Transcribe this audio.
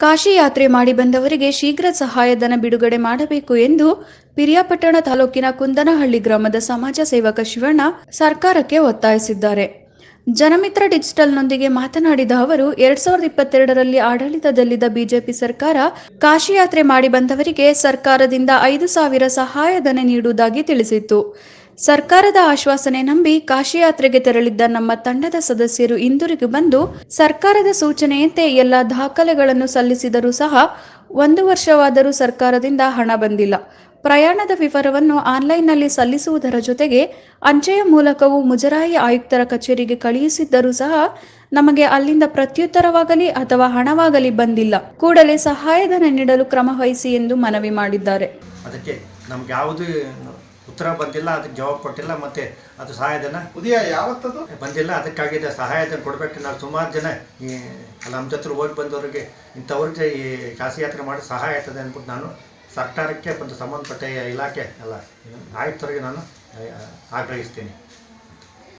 ಕಾಶಿ ಯಾತ್ರೆ ಮಾಡಿ ಬಂದವರಿಗೆ ಶೀಘ್ರ ಸಹಾಯಧನ ಬಿಡುಗಡೆ ಮಾಡಬೇಕು ಎಂದು ಪಿರಿಯಾಪಟ್ಟಣ ತಾಲೂಕಿನ ಕುಂದನಹಳ್ಳಿ ಗ್ರಾಮದ ಸಮಾಜ ಸೇವಕ ಶಿವಣ್ಣ ಸರ್ಕಾರಕ್ಕೆ ಒತ್ತಾಯಿಸಿದ್ದಾರೆ. ಜನಮಿತ್ರ ಡಿಜಿಟಲ್ನೊಂದಿಗೆ ಮಾತನಾಡಿದ ಅವರು, ಎರಡ್ ಸಾವಿರದ ಇಪ್ಪತ್ತೆರಡರಲ್ಲಿ ಆಡಳಿತದಲ್ಲಿದ್ದ ಬಿಜೆಪಿ ಸರ್ಕಾರ ಕಾಶಿ ಯಾತ್ರೆ ಮಾಡಿ ಬಂದವರಿಗೆ ಸರ್ಕಾರದಿಂದ ಐದು ಸಾವಿರ ಸಹಾಯಧನ ನೀಡುವುದಾಗಿ ತಿಳಿಸಿತ್ತು. ಸರ್ಕಾರದ ಆಶ್ವಾಸನೆ ನಂಬಿ ಕಾಶಿಯಾತ್ರೆಗೆ ತೆರಳಿದ್ದ ನಮ್ಮ ತಂಡದ ಸದಸ್ಯರು ಹಿಂದಿರುಗಿ ಬಂದು ಸರ್ಕಾರದ ಸೂಚನೆಯಂತೆ ಎಲ್ಲ ದಾಖಲೆಗಳನ್ನು ಸಲ್ಲಿಸಿದರೂ ಸಹ ಒಂದು ವರ್ಷವಾದರೂ ಸರ್ಕಾರದಿಂದ ಹಣ ಬಂದಿಲ್ಲ. ಪ್ರಯಾಣದ ವಿವರವನ್ನು ಆನ್ಲೈನ್ನಲ್ಲಿ ಸಲ್ಲಿಸುವುದರ ಜೊತೆಗೆ ಅಂಚೆಯ ಮೂಲಕವೂ ಮುಜರಾಯಿ ಆಯುಕ್ತರ ಕಚೇರಿಗೆ ಕಳುಹಿಸಿದ್ದರೂ ಸಹ ನಮಗೆ ಅಲ್ಲಿಂದ ಪ್ರತ್ಯುತ್ತರವಾಗಲಿ ಅಥವಾ ಹಣವಾಗಲಿ ಬಂದಿಲ್ಲ. ಕೂಡಲೇ ಸಹಾಯಧನ ನೀಡಲು ಕ್ರಮ ವಹಿಸಿ ಎಂದು ಮನವಿ ಮಾಡಿದ್ದಾರೆ. ಉತ್ತರ ಬಂದಿಲ್ಲ ಅದಕ್ಕೆ ಜವಾಬ್ ಕೊಟ್ಟಿಲ್ಲ ಮತ್ತೆ ಅದು ಸಹಾಯಧನ ಉದಯ ಯಾವತ್ತದು? ಬಂದಿಲ್ಲ ಅದಕ್ಕಾಗಿ ಸಹಾಯಧನ ಕೊಡಬೇಕು. ನಾವು ಸುಮಾರು ಜನ ಈ ನಮ್ಮ ಜೊತೆ ಹೋಗಿ ಬಂದವರಿಗೆ ಇಂಥವ್ರಿಗೆ ಈ ಕಾಸಿ ಯಾತ್ರೆ ಮಾಡಿ ಸಹಾಯ ಆಗ್ತದೆ ಅಂದ್ಬಿಟ್ಟು ನಾನು ಸರ್ಕಾರಕ್ಕೆ ಒಂದು ಸಂಬಂಧಪಟ್ಟ ಇಲಾಖೆ ಅಲ್ಲ ಆಯುಕ್ತರಿಗೆ ನಾನು ಆಗ್ರಹಿಸ್ತೀನಿ.